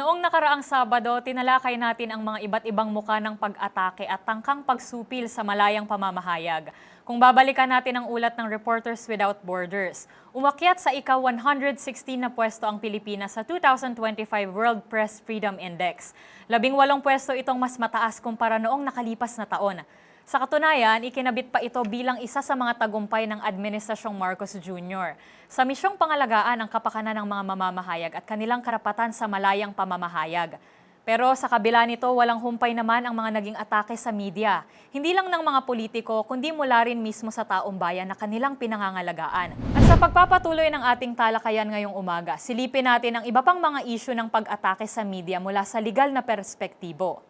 Noong nakaraang Sabado, tinalakay natin ang mga iba't ibang muka ng pag-atake at tangkang pagsupil sa malayang pamamahayag. Kung babalikan natin ang ulat ng Reporters Without Borders, umakyat sa ika-116 na pwesto ang Pilipinas sa 2025 World Press Freedom Index. Labing walong pwesto itong mas mataas kumpara noong nakalipas na taon. Sa katunayan, ikinabit pa ito bilang isa sa mga tagumpay ng Administrasyong Marcos Jr. sa misyong pangalagaan ang kapakanan ng mga mamamahayag at kanilang karapatan sa malayang pamamahayag. Pero sa kabila nito, walang humpay naman ang mga naging atake sa media. Hindi lang ng mga politiko, kundi mula rin mismo sa taong bayan na kanilang pinangangalagaan. At sa pagpapatuloy ng ating talakayan ngayong umaga, silipin natin ang iba pang mga isyu ng pag-atake sa media mula sa legal na perspektibo.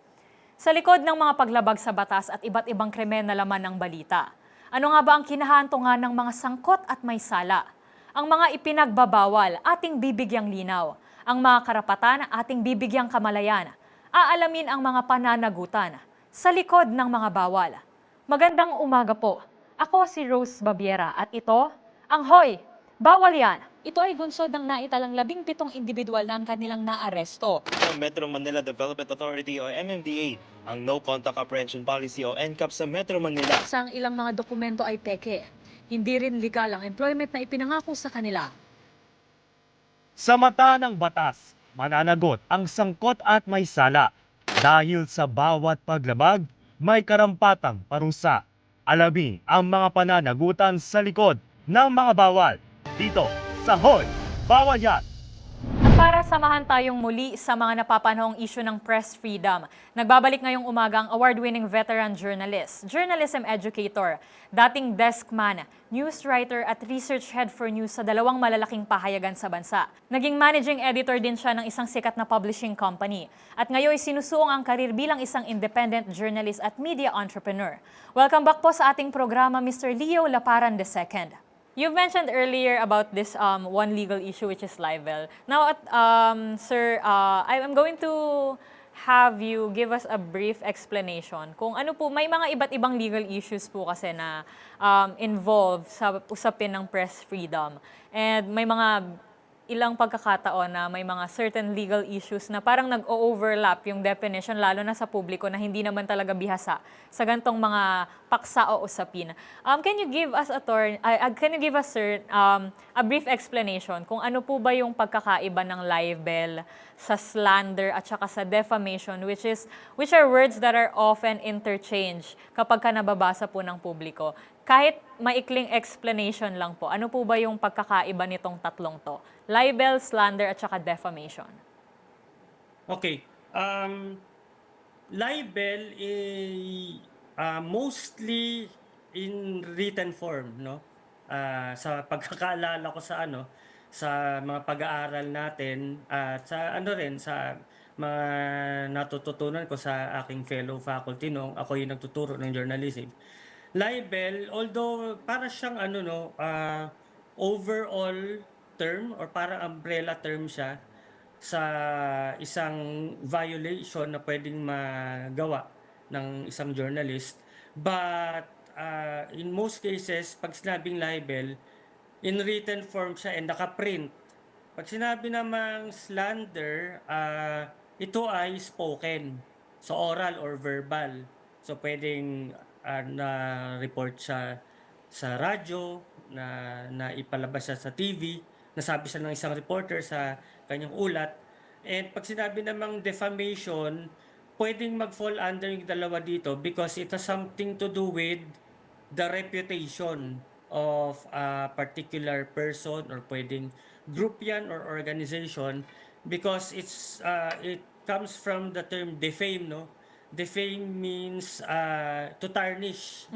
Sa likod ng mga paglabag sa batas at iba't ibang krimen na laman ng balita, ano nga ba ang kinahantungan ng mga sangkot at may sala? Ang mga ipinagbabawal, ating bibigyang linaw. Ang mga karapatan, ating bibigyang kamalayan. Aalamin ang mga pananagutan sa likod ng mga bawal. Magandang umaga po. Ako si Rose Babiera at ito, ang Hoy! Bawal yan! Ito ay bunsod ng naitalang labing pitong individual na ang kanilang naaresto. ng Metro Manila Development Authority o MMDA ang No Contact Apprehension Policy o NCAP sa Metro Manila. sa ang ilang mga dokumento ay peke. Hindi rin legal ang employment na ipinangako sa kanila. Sa mata ng batas, mananagot ang sangkot at may sala. Dahil sa bawat paglabag, may karampatang parusa. Alamin ang mga pananagutan sa likod ng mga bawal. Dito sa Hoy! Bawal yan! Para samahan tayong muli sa mga napapanahong issue ng press freedom, nagbabalik ngayong umaga ang award-winning veteran journalist, journalism educator, dating desk man, news writer at research head for news sa dalawang malalaking pahayagan sa bansa. Naging managing editor din siya ng isang sikat na publishing company. At ngayon sinusuong ang karir bilang isang independent journalist at media entrepreneur. Welcome back po sa ating programa, Mr. Leo Laparan II. You've mentioned earlier about this um, one legal issue, which is libel. Now, at, um, sir, uh, I'm going to have you give us a brief explanation kung ano po, may mga iba't ibang legal issues po kasi na um, involved sa usapin ng press freedom. And may mga ilang pagkakataon na may mga certain legal issues na parang nag-overlap yung definition lalo na sa publiko na hindi naman talaga bihasa sa gantong mga paksa o usapin. Um, can you give us a turn, uh, can you give us sir um, a brief explanation kung ano po ba yung pagkakaiba ng libel sa slander at saka sa defamation which is which are words that are often interchanged kapag ka nababasa po ng publiko. Kahit maikling explanation lang po, ano po ba yung pagkakaiba nitong tatlong to? Libel, slander, at saka defamation. Okay. Um, libel is uh, mostly in written form, no? Ah, sa pagkakaalala ko sa ano, sa mga pag-aaral natin at sa ano rin sa mga natututunan ko sa aking fellow faculty nung ako yung nagtuturo ng journalism. Libel, although para siyang ano no, ah, overall term or para umbrella term siya sa isang violation na pwedeng magawa ng isang journalist. But uh, in most cases, pag sinabing libel, in written form siya and nakaprint. Pag sinabi namang slander, uh, ito ay spoken. So oral or verbal. So pwedeng uh, na-report siya sa radyo, na, na ipalabas siya sa TV, nasabi siya ng isang reporter sa kanyang ulat. And pag sinabi namang defamation, pwedeng mag-fall under yung dalawa dito because it has something to do with the reputation of a particular person or pwedeng group yan or organization because it's uh, it comes from the term defame no defame means uh, to tarnish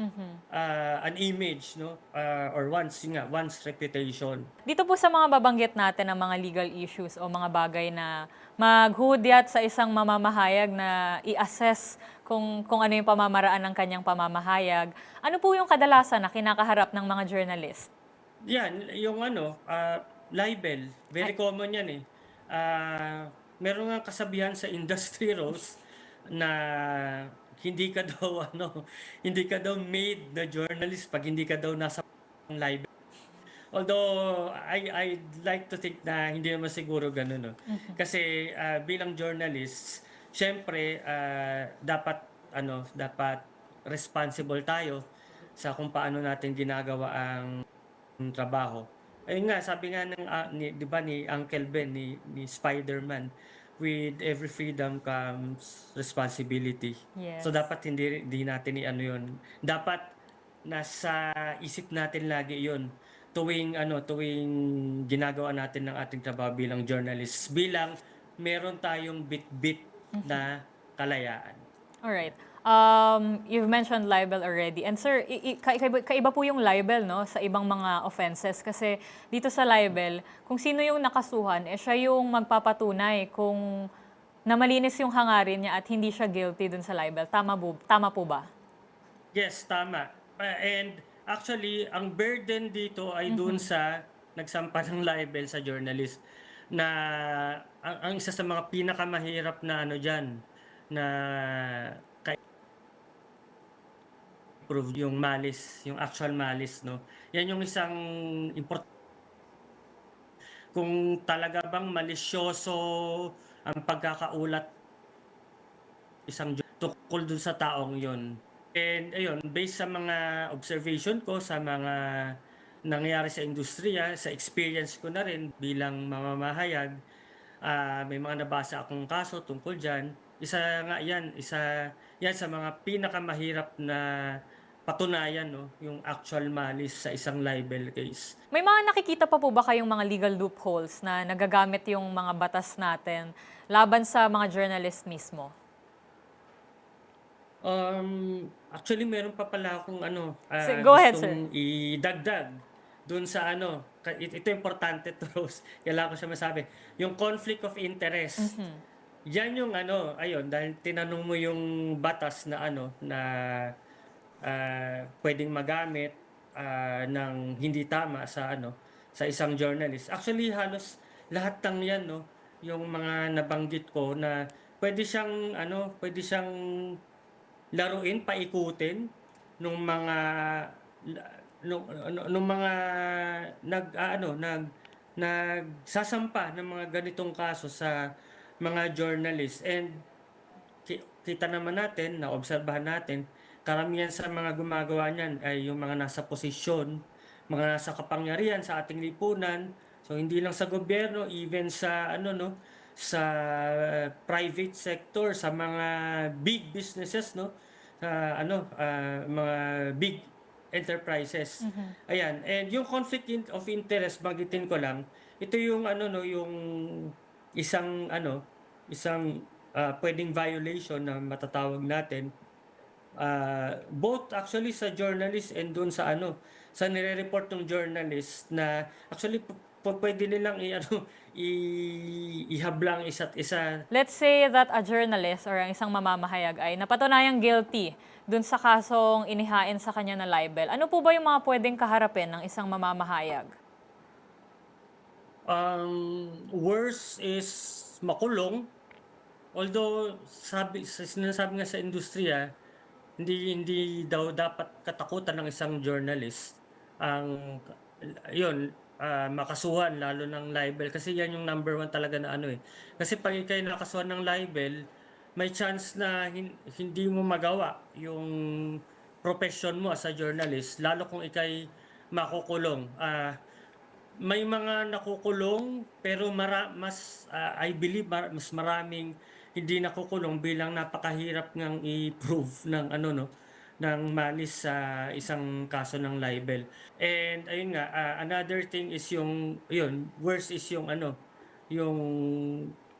uh, an image no uh, or one's yun nga one's reputation Dito po sa mga babanggit natin ng mga legal issues o mga bagay na maghudyat sa isang mamamahayag na i-assess kung, kung ano yung pamamaraan ng kanyang pamamahayag. Ano po yung kadalasan na kinakaharap ng mga journalist? Yan, yung ano, ah, libel, very common yan eh. Ah, meron nga kasabihan sa industry Rose na hindi ka daw ano, hindi ka daw made na journalist pag hindi ka daw nasa libel. Although I I'd like to think na hindi naman siguro ganun no. Kasi ah, bilang journalist, syempre ah, dapat ano, dapat responsible tayo sa kung paano natin ginagawa ang trabaho. Ayun nga, sabi nga ng ah, ni, 'di ba ni Uncle Ben ni, ni Spider-Man, with every freedom comes responsibility. Yes. So dapat hindi hindi natin i-ano 'yun. Dapat nasa isip natin lagi 'yun tuwing ano tuwing ginagawa natin ng ating trabaho bilang journalist bilang meron tayong bit-bit na kalayaan. Alright. Um, you've mentioned libel already. And sir, kaiba, kaiba po yung libel no, sa ibang mga offenses. Kasi dito sa libel, kung sino yung nakasuhan, eh siya yung magpapatunay kung na malinis yung hangarin niya at hindi siya guilty dun sa libel. Tama, po, tama po ba? Yes, tama. Uh, and actually, ang burden dito ay doon sa nagsampa ng libel sa journalist na ang, ang isa sa mga pinakamahirap na ano diyan na kay prove yung malice, yung actual malice, no? Yan yung isang important kung talaga bang malisyoso ang pagkakaulat isang tukol dun sa taong yon. And ayun, based sa mga observation ko sa mga nangyari sa industriya, sa experience ko na rin bilang mamamahayag, ah, may mga nabasa akong kaso tungkol dyan. Isa nga yan, isa yan sa mga pinakamahirap na patunayan, no, yung actual malice sa isang libel case. May mga nakikita pa po ba kayong mga legal loopholes na nagagamit yung mga batas natin laban sa mga journalist mismo? Um, actually, meron pa pala akong ano, ah, Sige, go ahead, gustong idagdag dun sa ano, ito importante to Rose, kailangan ko siya masabi, yung conflict of interest. Yan yung ano, ayun, dahil tinanong mo yung batas na ano, na ah, pwedeng magamit ah, ng hindi tama sa ano, sa isang journalist. Actually, halos lahat ng yan, no, yung mga nabanggit ko na pwede siyang ano, pwede siyang laruin, paikutin nung mga nung, nung mga nag ah, ano nag nagsasampa ng mga ganitong kaso sa mga journalists and ki- kita naman natin na obserbahan natin karamihan sa mga gumagawa niyan ay yung mga nasa posisyon mga nasa kapangyarihan sa ating lipunan. So hindi lang sa gobyerno even sa ano no sa private sector sa mga big businesses no sa ano ah, mga big enterprises. Ayan. And yung conflict of interest banggitin ko lang ito yung ano no yung isang ano isang ah, pwedeng violation na matatawag natin uh, both actually sa journalist and doon sa ano sa nire-report ng journalist na actually pwede nilang i ano i ihablang isa't isa Let's say that a journalist or ang isang mamamahayag ay napatunayang guilty dun sa kasong inihain sa kanya na libel. Ano po ba yung mga pwedeng kaharapin ng isang mamamahayag? Um, worse is makulong. Although sabi sa sinasabi nga sa industriya, hindi hindi daw dapat katakutan ng isang journalist ang yun ah, makasuhan lalo ng libel kasi yan yung number one talaga na ano eh. Kasi pag ikay nakasuhan ng libel, may chance na hin- hindi mo magawa yung profession mo as a journalist lalo kung ikay makukulong. Ah, may mga nakukulong pero mara, mas ah, I believe mar- mas maraming hindi nakukulong bilang napakahirap ngang i-prove ng ano no ng malis sa isang kaso ng libel. And ayun nga ah, another thing is yung yun worse is yung ano yung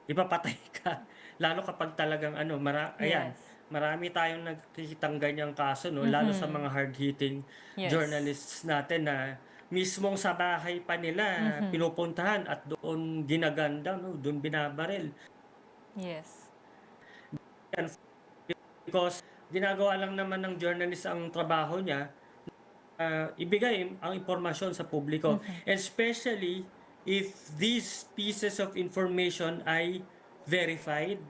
ipapatay ka lalo kapag talagang ano mara ayan Yes. marami tayong nakikitang ganyang kaso no lalo sa mga hard hitting Yes. journalists natin na mismong sa bahay pa nila pinupuntahan at doon ginaganda no doon binabaril Yes. Because ginagawa lang naman ng journalist ang trabaho niya ah, ibigay ang impormasyon sa publiko especially if these pieces of information ay verified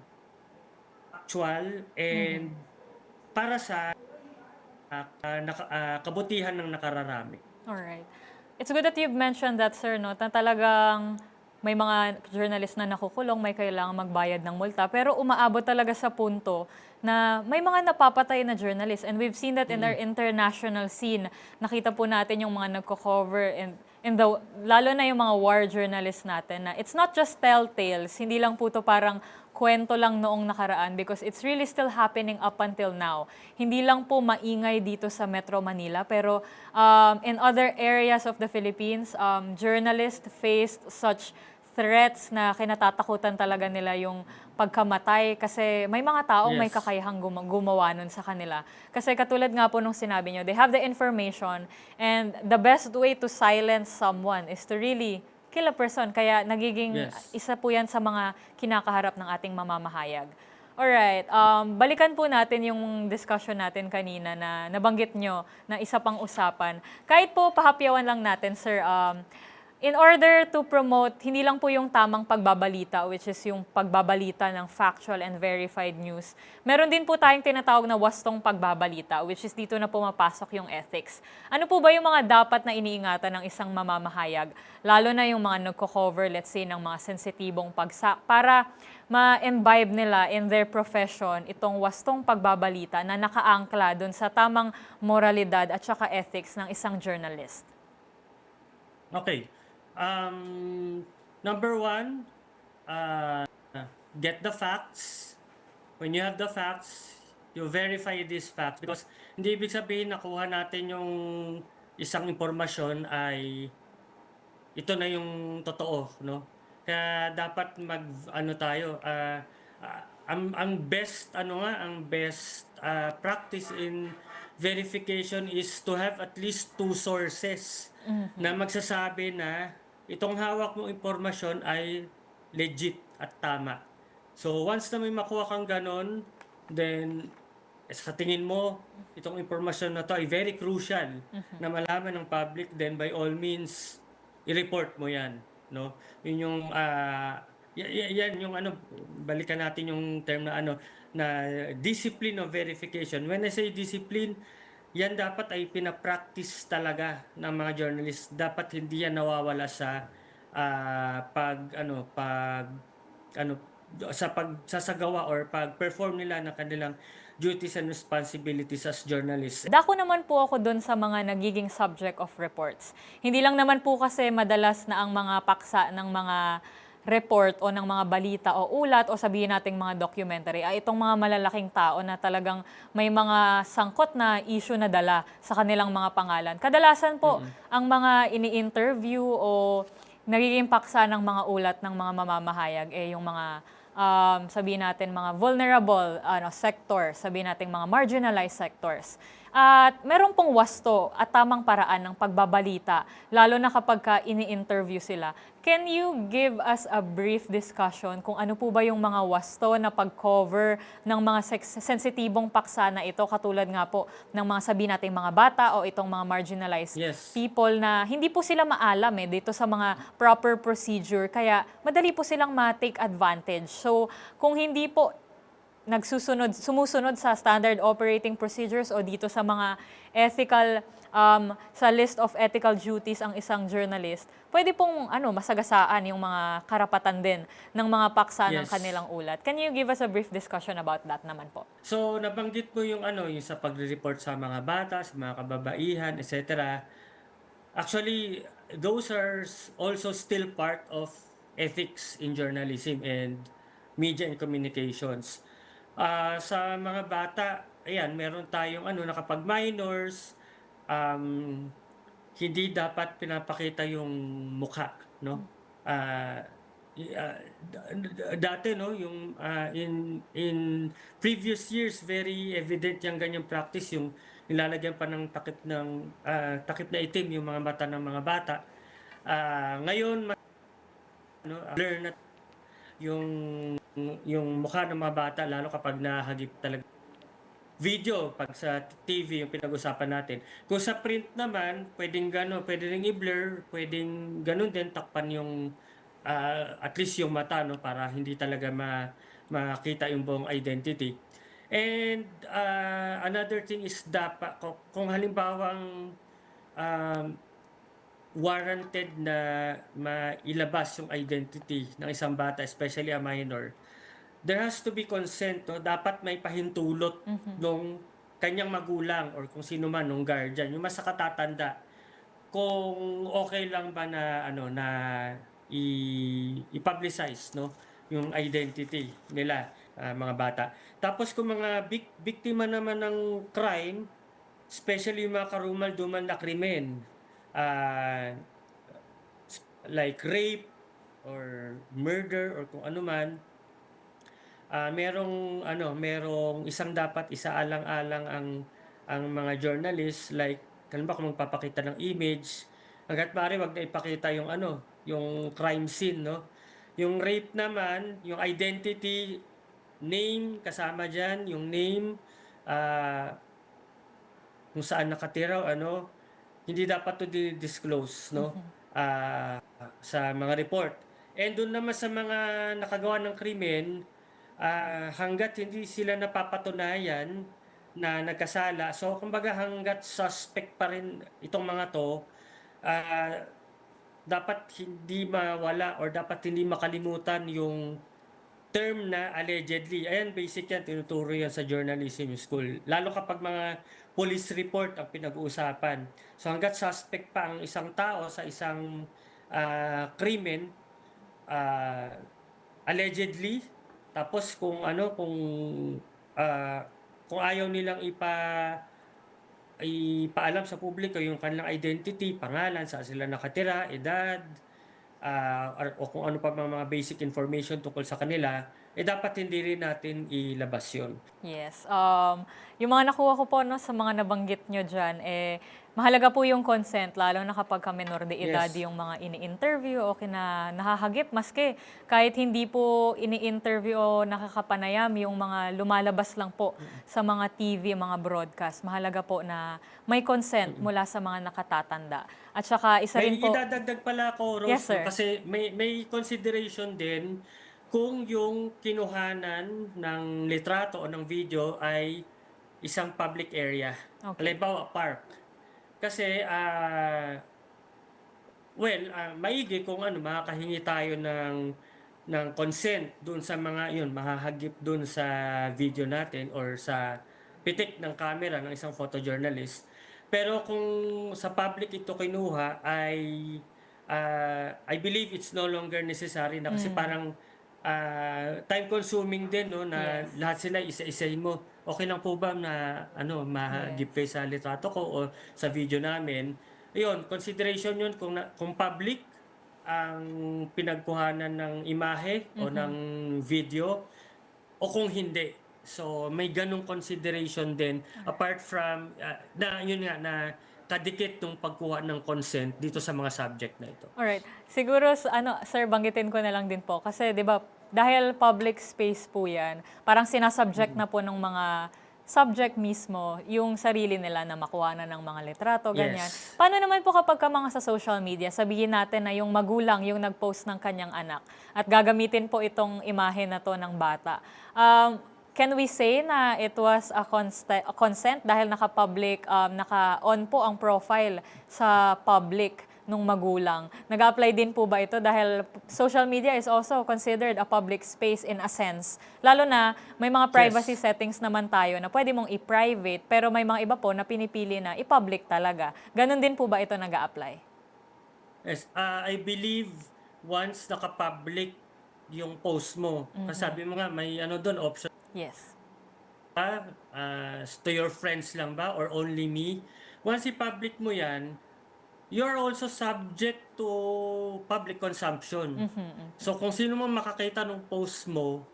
actual and para sa ah, naka- ah, kabutihan ng nakararami Alright. It's good that you've mentioned that, sir, no? Na talagang may mga journalist na nakukulong, may kailangan magbayad ng multa. Pero umaabot talaga sa punto na may mga napapatay na journalist. And we've seen that in our international scene. Nakita po natin yung mga nagko-cover and in the, lalo na yung mga war journalists natin na it's not just telltales, hindi lang po to parang kwento lang noong nakaraan because it's really still happening up until now. Hindi lang po maingay dito sa Metro Manila pero um, in other areas of the Philippines, um, journalists faced such threats na kinatatakutan talaga nila yung pagkamatay kasi may mga taong may Yes. kakayahang gum- gumawa nun sa kanila. Kasi katulad nga po nung sinabi nyo, they have the information and the best way to silence someone is to really kill a person. Kaya nagiging Yes. isa po yan sa mga kinakaharap ng ating mamamahayag. Alright, um, balikan po natin yung discussion natin kanina na nabanggit nyo na isa pang usapan. Kahit po pahapyawan lang natin, sir, um, in order to promote, hindi lang po yung tamang pagbabalita, which is yung pagbabalita ng factual and verified news. Meron din po tayong tinatawag na wastong pagbabalita, which is dito na pumapasok yung ethics. Ano po ba yung mga dapat na iniingatan ng isang mamamahayag? Lalo na yung mga nagko-cover, let's say, ng mga sensitibong pagsa para ma-imbibe nila in their profession itong wastong pagbabalita na nakaangkla doon sa tamang moralidad at saka ethics ng isang journalist. Okay. Um, number one, uh, get the facts. When you have the facts, you verify these facts because hindi ibig sabihin nakuha natin yung isang impormasyon ay ito na yung totoo, no? Kaya dapat mag ano tayo, ah, ah, ang ang best ano nga, ang best ah, practice in verification is to have at least two sources na magsasabi na itong hawak mong impormasyon ay legit at tama. So once na may makuha kang ganon, then eh, sa tingin mo itong impormasyon na to ay very crucial na malaman ng public, then by all means i-report mo yan, no? Yun yung y- y- yan yung ano balikan natin yung term na ano na discipline of verification. When I say discipline, yan dapat ay pinapractice talaga ng mga journalists. Dapat hindi yan nawawala sa ah, pag ano pag ano sa pagsasagawa or pag-perform nila ng kanilang duties and responsibilities as journalists. Dako naman po ako doon sa mga nagiging subject of reports. Hindi lang naman po kasi madalas na ang mga paksa ng mga report o ng mga balita o ulat o sabihin nating mga documentary ay itong mga malalaking tao na talagang may mga sangkot na issue na dala sa kanilang mga pangalan. Kadalasan po, ang mga ini-interview o nagiging paksa ng mga ulat ng mga mamamahayag eh yung mga um, sabihin natin mga vulnerable ano, sector, sabihin natin mga marginalized sectors. At meron pong wasto at tamang paraan ng pagbabalita, lalo na kapag ka ini-interview sila. Can you give us a brief discussion kung ano po ba yung mga wasto na pag-cover ng mga sensitibong paksa na ito, katulad nga po ng mga sabihin natin mga bata o itong mga marginalized Yes. people na hindi po sila maalam eh dito sa mga proper procedure kaya madali po silang ma-take advantage. So kung hindi po nagsusunod sumusunod sa standard operating procedures o dito sa mga ethical um, sa list of ethical duties ang isang journalist, pwede pong ano masagasaan yung mga karapatan din ng mga paksa ng Yes. kanilang ulat. Can you give us a brief discussion about that naman po? So, nabanggit mo yung ano, yung sa pagre-report sa mga bata, sa mga kababaihan, etc. Actually, those are also still part of ethics in journalism and media and communications. Ah, sa mga bata, ayan, meron tayong ano, na kapag minors, um, hindi dapat pinapakita yung mukha, no? Ah, y- ah, dati no yung ah, in in previous years very evident yung ganyang practice yung nilalagyan pa ng takip ng ah, takip na itim yung mga mata ng mga bata Ah, ngayon ma- ano ah, blur na yung yung mukha ng mga bata lalo kapag nahagip talaga video pag sa TV yung pinag-usapan natin. Kung sa print naman, pwedeng gano, pwede ring i-blur, pwedeng ganun din takpan yung ah, at least yung mata no para hindi talaga ma makita yung buong identity. And ah, another thing is dapat kung, kung halimbawang um, warranted na mailabas yung identity ng isang bata, especially a minor, there has to be consent. No? Dapat may pahintulot nung kanyang magulang or kung sino man nung guardian, yung mas nakatatanda kung okay lang ba na ano na i- i-publicize no yung identity nila ah, mga bata. Tapos kung mga bik- biktima naman ng crime, especially yung mga karumal-dumal na krimen, s- like rape or murder or kung ano man, ah merong ano, merong isang dapat isaalang-alang ang ang mga journalists like kailan ba kung magpapakita ng image, hanggat maaari wag na ipakita yung ano, yung crime scene, no? Yung rape naman, yung identity, name kasama diyan, yung name ah kung saan nakatira o ano, hindi dapat to disclose no? Ah, sa mga report. And doon naman sa mga nakagawa ng krimen, ah, hanggat hindi sila napapatunayan na nagkasala, so kumbaga hanggat suspect pa rin itong mga to, ah, dapat hindi mawala or dapat hindi makalimutan yung term na allegedly. Ayan, basic yan, tinuturo yan sa journalism school. Lalo kapag mga police report ang pinag-uusapan. So hanggat suspect pa ang isang tao sa isang ah, krimen, ah, allegedly, tapos kung ano, kung ah, kung ayaw nilang ipa ipaalam sa publiko yung kanilang identity, pangalan, saan sila nakatira, edad, ah, or, o kung ano pa mga basic information tungkol sa kanila, eh dapat hindi rin natin ilabas yun. Yes. Um, yung mga nakuha ko po no, sa mga nabanggit nyo dyan, eh, mahalaga po yung consent, lalo na kapag ka menor de edad Yes. yung mga ini-interview o kina nahahagip. Maski kahit hindi po ini-interview o nakakapanayam yung mga lumalabas lang po sa mga TV, mga broadcast, mahalaga po na may consent mula sa mga nakatatanda. At saka isa May rin po... idadagdag pala ako, Rose, Yes, sir. kasi may, may consideration din kung yung kinuhanan ng litrato o ng video ay isang public area. Okay. Halimbawa, park. Kasi, ah well, ah, maigi kung ano, makakahingi tayo ng ng consent dun sa mga yun, mahahagip dun sa video natin or sa pitik ng camera ng isang photojournalist. Pero kung sa public ito kinuha ay ah, I believe it's no longer necessary na kasi parang ah, time consuming din no na Yes. lahat sila isa-isahin mo. Okay lang po ba na ano mahagip kayo sa litrato ko o sa video namin? Ayun, consideration yun kung na, kung public ang pinagkuhanan ng imahe o ng video o kung hindi. So may ganong consideration din apart from ah, na yun nga na kadikit ng pagkuha ng consent dito sa mga subject na ito. Alright. Siguro, s- ano, sir, banggitin ko na lang din po. Kasi, di ba, dahil public space po yan, parang sinasubject na po ng mga subject mismo yung sarili nila na makuha na ng mga litrato, ganyan. Yes. Paano naman po kapag ka mga sa social media, sabihin natin na yung magulang yung nag-post ng kanyang anak at gagamitin po itong imahe na to ng bata. Um, can we say na it was a, a consent dahil naka-public, um, naka-on po ang profile sa public nung magulang? Nag-apply din po ba ito dahil social media is also considered a public space in a sense. Lalo na may mga privacy Yes. settings naman tayo na pwede mong i-private pero may mga iba po na pinipili na i-public talaga. Ganon din po ba ito nag apply Yes, ah, I believe once naka-public yung post mo, kasi sabi mo nga may ano doon option Yes. ba, ah, to your friends lang ba or only me? Once i-public mo yan, you're also subject to public consumption. So kung sino man makakita ng post mo,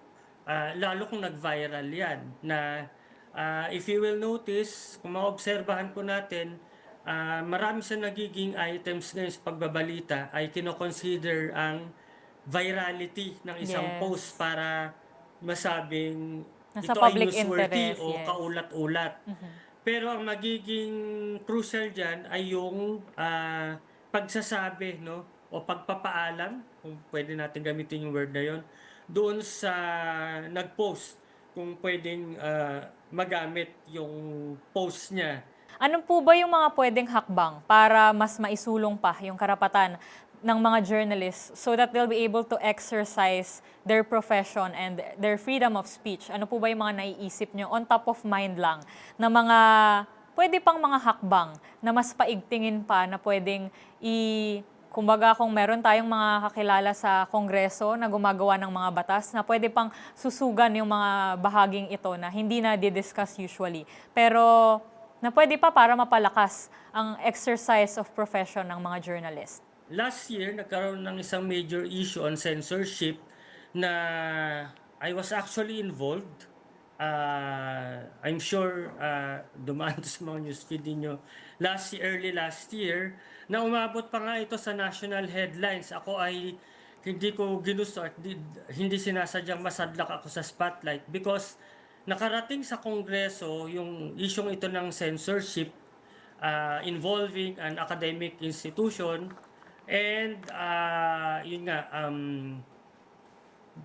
ah, lalo kung nag-viral yan, na ah, if you will notice, kung maobserbahan po natin, ah, marami sa nagiging items ngayon sa pagbabalita ay kinoconsider ang virality ng isang Yes. post para masabing Nasa ito public ay newsworthy interest, o yes. kaulat-ulat. Pero ang magiging crucial dyan ay yung ah, pagsasabi no? O pagpapaalam, kung pwede natin gamitin yung word na yon, doon sa nag-post kung pwedeng ah, magamit yung post niya. Ano po ba yung mga pwedeng hakbang para mas maisulong pa yung karapatan ng mga journalists so that they'll be able to exercise their profession and their freedom of speech? Ano po ba yung mga naiisip nyo on top of mind lang na mga pwede pang mga hakbang na mas paigtingin pa na pwedeng i kumbaga kung meron tayong mga kakilala sa kongreso na gumagawa ng mga batas na pwede pang susugan yung mga bahaging ito na hindi na di-discuss usually. Pero na pwede pa para mapalakas ang exercise of profession ng mga journalist. Last year nagkaroon ng isang major issue on censorship na I was actually involved. Uh, I'm sure uh, dumaan to sa mga newsfeed ninyo last early last year na umabot pa nga ito sa national headlines. Ako ay hindi ko ginusto at di- hindi sinasadyang masadlak ako sa spotlight because nakarating sa kongreso yung isyong ito ng censorship uh, involving an academic institution and uh, yun nga um,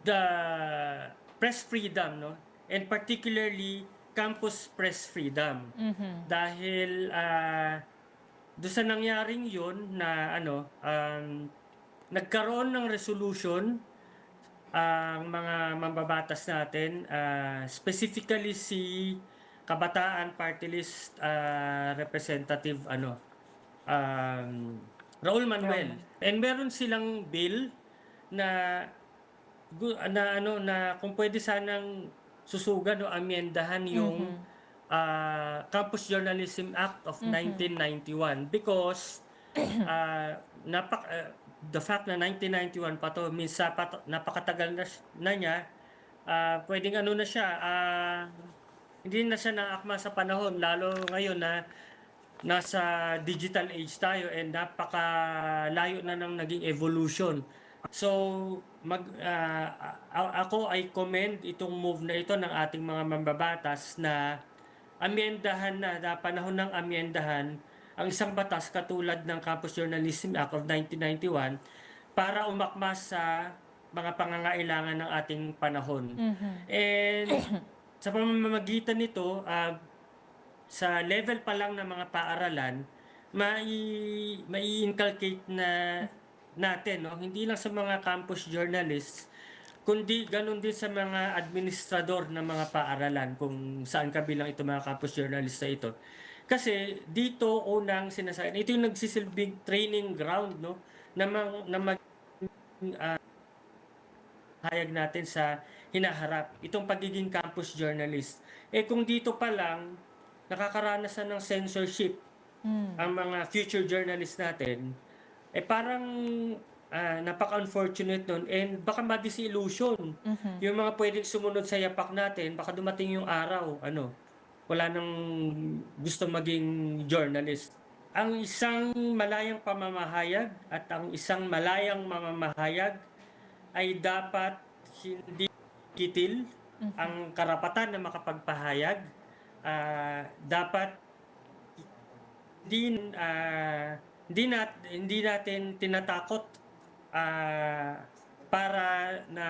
the press freedom no? And particularly campus press freedom. Dahil uh, doon sa nangyaring yun na ano um, nagkaroon ng resolution ang mga mambabatas natin uh, specifically si Kabataan Party List uh, representative ano um, Raul Manuel. And meron silang bill na na ano na kung pwede sanang susugan o amyendahan yung ah, Campus Journalism Act of 1991 because ah, napak ah, the fact na 1991 pa to means pat- napakatagal na, na niya ah, pwedeng ano na siya ah, hindi na siya naakma sa panahon. Lalo ngayon na nasa digital age tayo and napakalayo na ng naging evolution. So, mag, a- ako ay commend itong move na ito ng ating mga mambabatas na amyendahan na, na panahon ng amyendahan ang isang batas katulad ng Campus Journalism Act of 1991 para umakmas sa mga pangangailangan ng ating panahon. And sa pamamagitan nito, ah, sa level pa lang ng mga paaralan, mai mai-inculcate na natin, no? hindi lang sa mga campus journalists, kundi ganun din sa mga administrador ng mga paaralan kung saan kabilang ito mga campus journalists na ito. Kasi dito unang sinasabi, ito yung nagsisilbing training ground no na, mag, na mag, ah, hayag natin sa hinaharap, itong pagiging campus journalist. Eh kung dito pa lang, nakakaranasan ng censorship ang mga future journalists natin, eh parang ah, napaka-unfortunate nun and baka ma-disillusion. Yung mga pwedeng sumunod sa yapak natin, baka dumating yung araw, ano, wala nang gusto maging journalist. Ang isang malayang pamamahayag at ang isang malayang mamamahayag ay dapat hindi kitil ang karapatan na makapagpahayag. Ah, dapat hindi ah, hindi nat hindi natin tinatakot ah, para na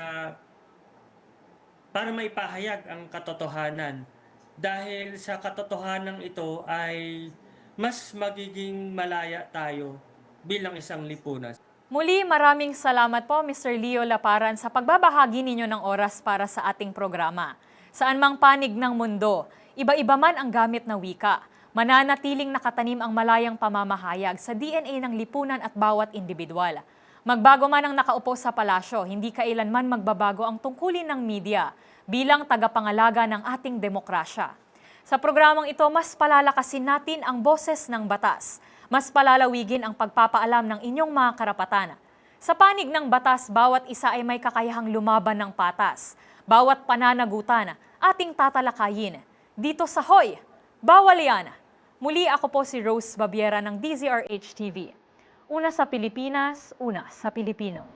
para maipahayag ang katotohanan dahil sa katotohanan ito ay mas magiging malaya tayo bilang isang lipunan. Muli, maraming salamat po Mr. Leo Laparan sa pagbabahagi ninyo ng oras para sa ating programa. Saan mang panig ng mundo, iba-iba man ang gamit na wika, mananatiling nakatanim ang malayang pamamahayag sa DNA ng lipunan at bawat individual. Magbago man ang nakaupo sa palasyo, hindi kailanman magbabago ang tungkulin ng media bilang tagapangalaga ng ating demokrasya. Sa programang ito, mas palalakasin natin ang boses ng batas. Mas palalawigin ang pagpapaalam ng inyong mga karapatan. Sa panig ng batas, bawat isa ay may kakayahang lumaban ng patas. Bawat pananagutan, ating tatalakayin. Dito sa Hoy, bawal yan! Muli ako po si Rose Babiera ng DZRH TV. Una sa Pilipinas, una sa Pilipino.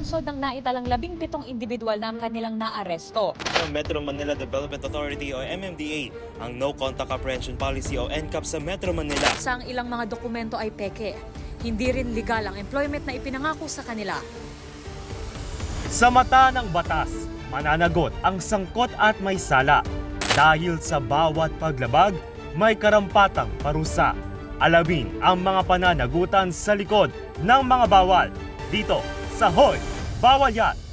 Ay, bunsod ng naitalang labing pitong individual na ang kanilang naaresto. ng Metro Manila Development Authority o MMDA ang No Contact Apprehension Policy o NCAP sa Metro Manila. Sa ang ilang mga dokumento ay peke. Hindi rin legal ang employment na ipinangako sa kanila. Sa mata ng batas, mananagot ang sangkot at may sala dahil sa bawat paglabag may karampatang parusa. Alamin ang mga pananagutan sa likod ng mga bawal dito sa Hoy! Bawal Yan!